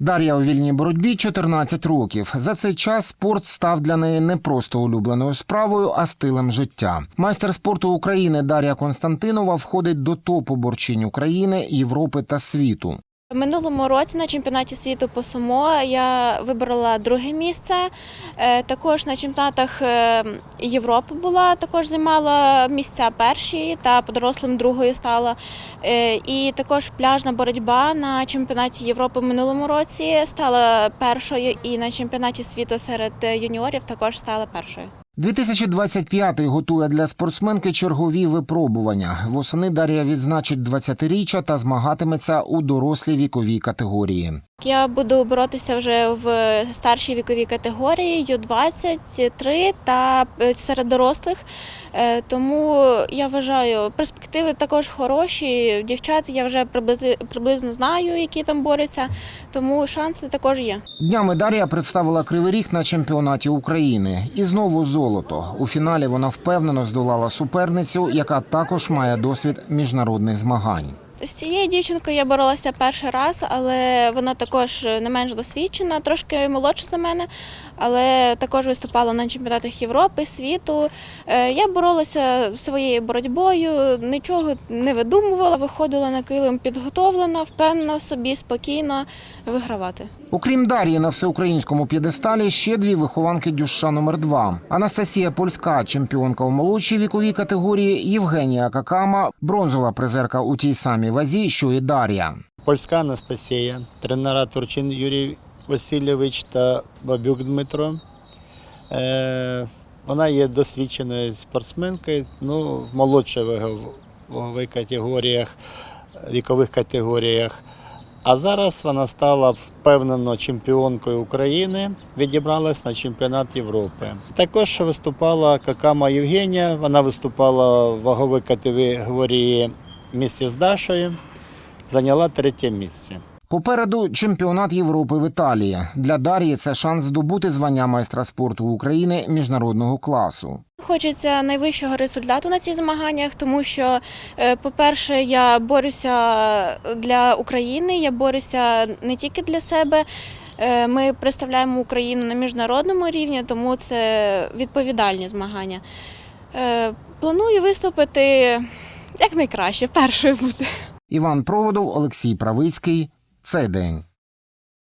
Дар'я у вільній боротьбі 14 років. За цей час спорт став для неї не просто улюбленою справою, а стилем життя. Майстер спорту України Дар'я Константинова входить до топу борчинь України, Європи та світу. Минулому році на чемпіонаті світу по сумо я вибрала друге місце. Е, Також на чемпіонатах е, Європи була, також займала місця перші та по дорослим другою стала. Е, І також пляжна боротьба на чемпіонаті Європи минулому році стала першою, і на чемпіонаті світу серед юніорів також стала першою. 2025 готує для спортсменки чергові випробування. Восени Дар'я відзначить 20-річчя та змагатиметься у дорослій віковій категорії. Я буду боротися вже в старшій віковій категорії Ю-23 та е, серед дорослих. Е, Тому я вважаю, перспективи також хороші. Дівчат я вже приблизно знаю, які там борються, тому шанси також є. Днями Дар'я представила Кривий Ріг на чемпіонаті України. І знову золото. У фіналі вона впевнено здолала суперницю, яка також має досвід міжнародних змагань. З цією дівчинкою я боролася перший раз, але вона також не менш досвідчена, трошки молодша за мене, але також виступала на чемпіонатах Європи, світу. Е, Я боролася своєю боротьбою, нічого не видумувала, виходила на килим підготовлена, впевнена в собі, спокійно вигравати. Окрім Дар'ї на всеукраїнському п'єдесталі ще дві вихованки дюша номер 2 Анастасія Польська, чемпіонка у молодшій віковій категорії, Євгенія Какама, бронзова призерка у тій самій вазі, що і Дар'я. Польська Анастасія, тренера Турчин Юрій Васильович та Бабюк Дмитро. Е, Вона є досвідченою спортсменкою ну, в молодших вагових категоріях, вікових категоріях. А зараз вона стала впевнено чемпіонкою України, відібралась на чемпіонат Європи. Також виступала Какама Євгенія, вона виступала в ваговій категорії місті з Дашою зайняла третє місце. Попереду чемпіонат Європи в Італії. Для Дар'ї це шанс здобути звання майстра спорту України міжнародного класу. Хочеться найвищого результату на цих змаганнях, тому що, е, по-перше, я борюся для України, я борюся не тільки для себе. Е, Ми представляємо Україну на міжнародному рівні, тому це відповідальні змагання. Е, Планую виступити як найкраще, першою бути. Іван Проводов, Олексій Правицький. Цей день.